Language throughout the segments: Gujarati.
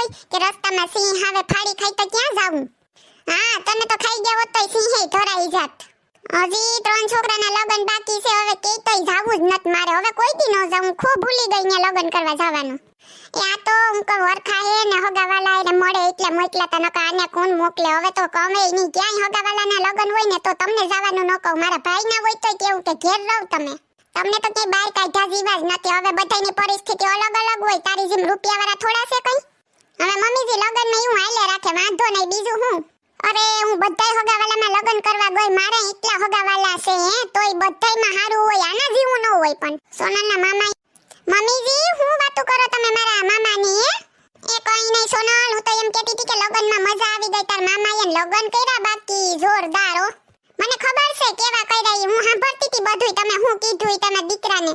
હોય કે રસ્તામાં સિંહ આવે ફાડી ખાઈ તો ક્યાં જાવું હા, તને તો ખાઈ ગયો તો સિંહે ધોરાઈ જાત. હજી ત્રણ છોકરાના લગ્ન બાકી છે, હવે કે તોય જાવું જ નથી મારે. હવે કોઈ દી ન જાવું ખૂબ ભૂલી ગઈ ને લગ્ન કરવા જવાનું. એ આ તો હું કહું વરખા હે ને હગાવાલા એને મળે એટલે મોકલા તા નકા આને કોણ મોકલે? હવે તો કમે નહીં, ક્યાંય હગાવાલાના લગ્ન હોય ને તો તમને જવાનું ન કહું. મારા ભાઈ ના હોય તો કેવું કે ઘેર રહો તમે. તમને તો કઈ બહાર કાઢ્યા જેવા જ નથી. હવે બધાની પરિસ્થિતિ અલગ અલગ હોય. તારી જેમ રૂપિયાવાળા થોડા છે કઈ? હવે મમ્મીજી લગ્નમાં હું હાલે રાખે, વાંધો નહીં, બીજું હું? અરે, હું બધાય હગાવાલામાં લગ્ન કરવા ગઈ, મારે એટલા હગાવાલા છે, હે? તોય બધાયમાં હારું હોય, આના જેવું ન હોય પણ. સોનલના મામા મમ્મીજી, હું વાતો કરો તમે મારા મામાની, હે? એ કઈ નહીં, સોનલ, હું તો એમ કહેતી હતી કે લગ્નમાં મજા આવી ગઈ, તાર મામાએ લગ્ન કર્યા બાકી, જોરદાર, હો. મને ખબર છે કેવા કર્યા એ, હું સાંભળતી હતી બધુંય, તમે હું કીધું તમે દીકરાને.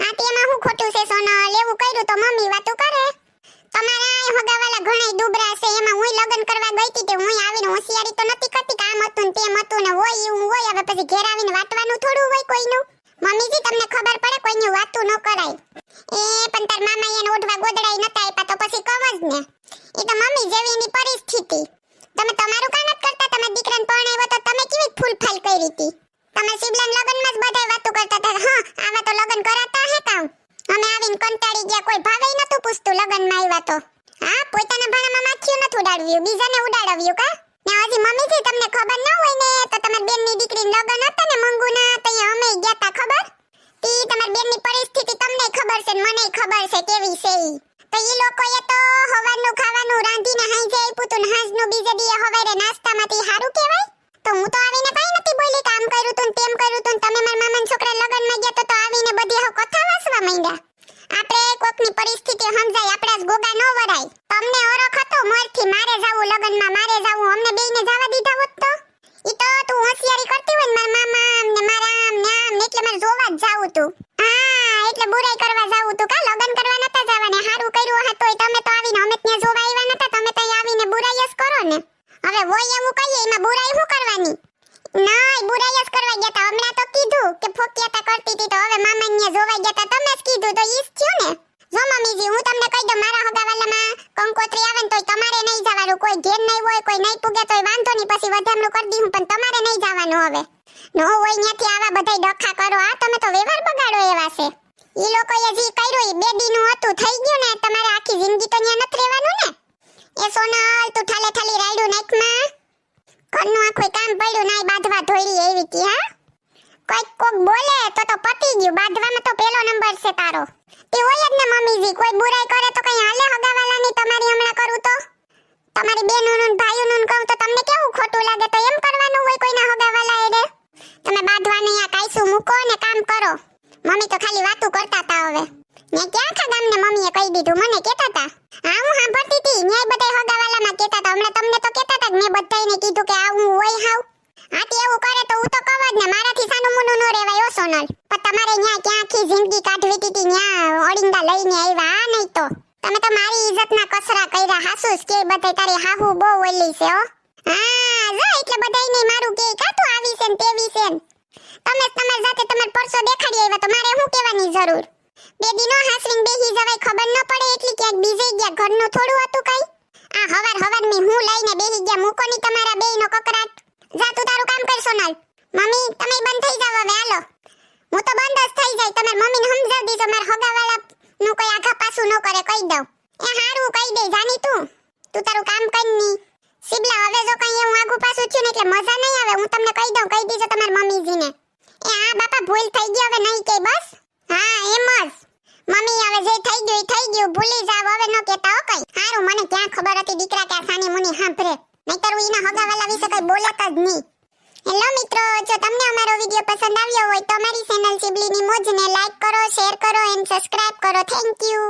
હા તેમાં હું ખોટું છે, સોનલ, એવું કર્યું તો મમ્મી વાતો કરે. હતું ને હોય એવું હોય, હવે પછી ઘેર આવીને વાટવાનું થોડું હોય કોઈનું. મમ્મીજી, તમને ખબર પડે કોઈનું વાતું ન કરાય. એ પણ તાર મામા એને ઓઢવા ગોદડાઈ નતા આપ્યા, તો પછી કહો જ ને. એ તો મમ્મી જેવી એની પરિસ્થિતિ. તમે તમારું કામ જ કરતા તમે દીકરાને પરણાવ્યો તો તમે કેવી ફૂલ ફાલ કરી હતી? તમે શિબલાન લગ્નમાં જ બધાય વાતું કરતા હતા. હા, આવા તો લગ્ન કરાતા હે કામ અમે આવીને કંટાળી ગયા, કોઈ ભાવે નતું પૂછતું લગ્નમાં આવ્યા તો. હા, પોતાના ભાણામાં માખીઓ નથી ઉડાડવ્યું બીજાને ઉડાડવ્યું કા? ને હજી મમ્મીજી તમને ખબર ન હોય ને, તો તમાર બેનની દીકરી લગન હતા ને મંગુના તઈ અમે ગયા તા, ખબર? તી તમારી બેનની પરિસ્થિતિ તમને ખબર છે ને મને ખબર છે કેવી છે ઈ. તો ઈ એ તો હવારનું ખાવાનું રાંધીને હાંજે આપ્યું તું ને હાંજનું બીજે દીએ હવારે નાસ્તામાંથી હારું કહેવાય? તો હું તો આવીને કઈ નથી બોલી કામ કર્યું તું ને તેમ કર્યું તું તમે મારા મામાના છોકરા લગ્નમાં ગયા તો તો આવીને બધી હાવ કથા વાસવા માંડ્યા. આપણે કોકની પરિસ્થિતિ સમજાય, આપણા જ ગોગા ન વરાય તમને ઓરખ હતો મોરથી મારે જાવું લગ્નમાં મારે જાવું અમને બેયને જવા દીધા હોત તો ઈ તો તું હોશિયારી કરતી હોય ને મારા મામા આમ ને મારા આમ ને આમ ને એટલે મારે જોવા જ જાવું તું હા એટલે બુરાઈ કરવા જાવું તું કા લગ્ન કરવા નતા જવાને હારું કર્યું હે તોય તમે તો આવીને અમે ત્યાં જોવા આવ્યા નતા તમે તો અહીં આવીને બુરાઈ જ કરો ને હવે હોય એમાં બુરાઈ શું કરવાની? નાય બુરાઈ જ કરવા ગયા તા. હમણાં તો કીધું કે ફોકિયાતા કરતી હતી તો હવે મામા ને જોવા ગયા તા. તમે જ કીધું, તો ઈસ થયું ને? જો મમ્મીજી, હું તમને કહી દઉં, મારા હગાવાલામાં કંકોત્રી આવે ને તોય તમારે નહીં જવાનું. કોઈ ઘેર નહીં હોય, કોઈ નહીં પૂગે, તોય વાંધો નહીં. પછી વધામણું કરી દઉં, પણ તમારે નહીં જવાનું હવે. નો હોય ત્યાંથી આવા બધાય ડખા કરો. આ તમે તો વ્યવહાર બગાડો એવા છે. ઈ લોકોએ જે કર્યું એ બે દીનું હતું. થઈ ગયું ને? તમારે આખી જિંદગી તો ત્યાં નથી રહેવાનું ને? એ સોનલ, તું ઠાલે ઠાલી રાયડું નાખમાં. આખું પડ્યું બાંધવા ધોઈ એવી કી હા? કોઈક કોક બોલે તો તો પતી ગયું. બાંધવામાં તો પેલો નંબર છે તારો. તે હોય જ ને મમ્મીજી, કોઈ બુરાઈ કરે તો કઈ હાલે હગાવાલાની તમારી હમણાં કરું તો? તમારી બેનોનું ને ભાઈઓનું કહું તો તમને કેવું ખોટું લાગે? તો એમ કરવાનું હોય કોઈના હગાવાલા એડે તમે બાંધવાની આ કાયસું મૂકો ને કામ કરો? મમ્મી તો ખાલી વાતું કરતા તા હવે. ને ક્યાં ખા ગામને મમ્મીએ કહી દીધું? મને કહેતા તા. હા, હું સાંભળતી હતી ન્યાય બધા હગાવાલામાં કહેતા તા. હમણાં તમને તો કહેતા કીધું કે આ આવું હોય હાવ. આથી એવું કરે તો હું તો કહું જ ને, મારાથી સાનું મુનું નો રહેવાય ઓ સોનલ. પણ તમારે ન્યા ક્યાંથી જિંદગી કાઢવી હતી ન્યા ઓડિંગા લઈને આવ્યા આ નહીં તો. તમે તો મારી ઇજ્જતના કસરા કર્યા હાસુસ કે બધાય તારી હાહુ બહુ ઓલી છે, હો. હા, જો, એટલે બધાયને મારું કે કાતું આવી છે ને તેવી છે ને? તમે તમારી જાતે તમાર પરસો દેખાડી આવ્યા તો મારે શું કહેવાની જરૂર? બે દિનો હાસરીન બેહી જવાય ખબર ન પડે, એટલી ક્યાંક બીજે ગયા, ઘરનું થોડું હતું કઈ? આ હવાર હવાર મે હું લઈને બેહી ગયા મૂકો ની તમારા બેયનો કકરાટ? જા તું તારું કામ કર, સોનલ. મમ્મી, તમે બંધ થઈ જાવ હવે, હાલો. હું તો બંધ જ થઈ જાય. તમાર મમ્મીને સમજાવ દીજો માર હગાવાળા નું કોઈ આખા પાછું ન કરે, કહી દઉં. એ હારું, કહી દે, જાની તું. તું તારું કામ કરની. સિબલા હવે જો કઈ હું આગુ પાછું છું ને, એટલે મજા નહીં આવે. હું તમને કહી દઉં, કહી દીજો તમાર મમ્મીજીને. એ હા, બાપા, ભૂલ થઈ ગઈ હવે નહીં કે, બસ? હા, એમ જ. મમ્મી, હવે જે થઈ ગયું થઈ ગયું. ભૂલી જાવ હવે ન કહેતા હો કઈ. હારું, મને ક્યાં ખબર હતી, દીકરા કે આ નહીતર હું એના હગાવાલા વિશે કઈ બોલત જ નહીં. હેલો મિત્રો, જો તમને અમારો વીડિયો પસંદ આવ્યો હોય તો અમારી ચેનલ સિબલીની મોજને લાઈક કરો શેર કરો એન્ડ સબસ્ક્રાઇબ કરો. Thank you